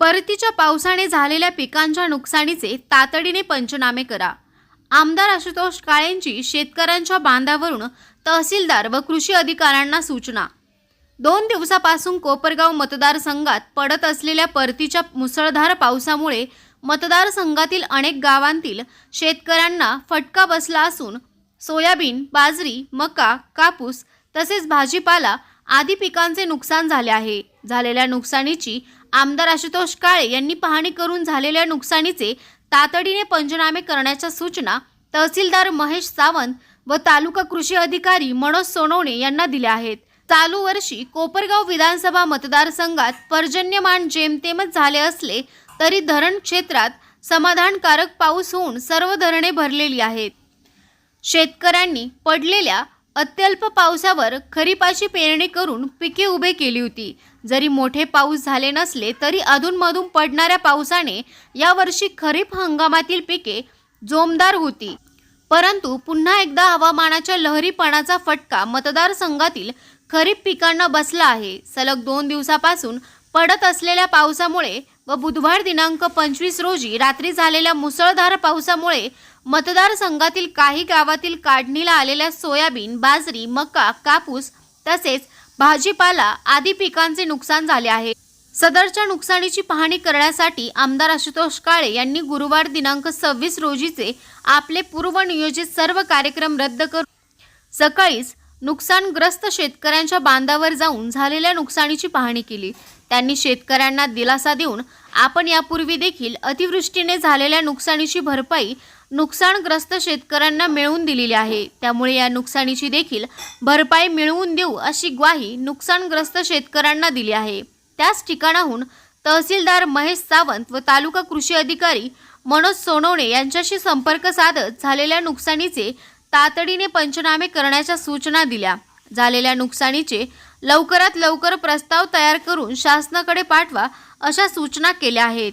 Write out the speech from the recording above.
परतीच्या पावसाने झालेल्या पिकांच्या नुकसानीचे तातडीने पंचनामे करा. आमदार आशुतोष काळेंची शेतकऱ्यांच्या बांधावरून तहसीलदार व कृषी अधिकाऱ्यांना सूचना. दोन दिवसापासून कोपरगाव मतदारसंघात पडत असलेल्या परतीच्या मुसळधार पावसामुळे मतदारसंघातील अनेक गावांतील शेतकऱ्यांना फटका बसला असून सोयाबीन बाजरी मका कापूस तसेच भाजीपाला आदी पिकांचे नुकसान झाले आहे. झालेल्या नुकसानीची आमदार आशुतोष काळे यांनी पाहणी करून झालेल्या नुकसानीचे तातडीने पंचनामे करण्याच्या सूचना तहसीलदार महेश सावंत व तालुका कृषी अधिकारी मनोज सोनवणे यांना दिल्या आहेत. चालू वर्षी कोपरगाव विधानसभा मतदारसंघात पर्जन्यमान जेमतेमच झाले असले तरी धरण क्षेत्रात समाधानकारक पाऊस होऊन सर्व धरणे भरलेली आहेत. शेतकऱ्यांनी पडलेल्या अत्यल्प पावसावर खरीपाची पेरणी करून पिके उभे केली होती. जरी मोठे पाऊस झाले नसले तरी अधूनमधून पडणाऱ्या पावसाने यावर्षी खरीप हंगामातील पिके जोमदार होती. परंतु पुन्हा एकदा हवामानाच्या लहरीपणाचा फटका मतदारसंघातील खरीप पिकांना बसला आहे. सलग दोन दिवसापासून पडत असलेल्या पावसामुळे व बुधवार दिनांक पंचवीस रोजी रात्री झालेल्या मुसळधार पावसामुळे मतदारसंघातील काही गावातील काढणीला आलेल्या सोयाबीन बाजरी मका कापूस तसेच भाजीपाला आदी पिकांचे नुकसान झाले आहे. सदरच्या नुकसानीची पाहणी करण्यासाठी आमदार आशुतोष काळे यांनी गुरुवार दिनांक सव्वीस रोजीचे आपले पूर्वनियोजित सर्व कार्यक्रम रद्द करून सकाळीच नुकसानग्रस्त शेतकऱ्यांच्या बांधावर जाऊन झालेल्या नुकसानीची पाहणी केली. त्यांनी शेतकऱ्यांना दिलासा देऊन आपण यापूर्वी देखील अतिवृष्टीने झालेल्या नुकसानीची भरपाई नुकसानग्रस्त शेतकऱ्यांना मिळवून दिलेली आहे. त्यामुळे या नुकसानीची देखील भरपाई मिळवून देऊ अशी ग्वाही नुकसानग्रस्त शेतकऱ्यांना दिली आहे. त्याच ठिकाणाहून तहसीलदार महेश सावंत व तालुका कृषी अधिकारी मनोज सोनवणे यांच्याशी संपर्क साधत झालेल्या नुकसानीचे तातडीने पंचनामे करण्याच्या सूचना दिल्या. झालेल्या नुकसानीचे लवकरात लवकर प्रस्ताव तयार करून शासनाकडे पाठवा अशा सूचना केल्या आहेत.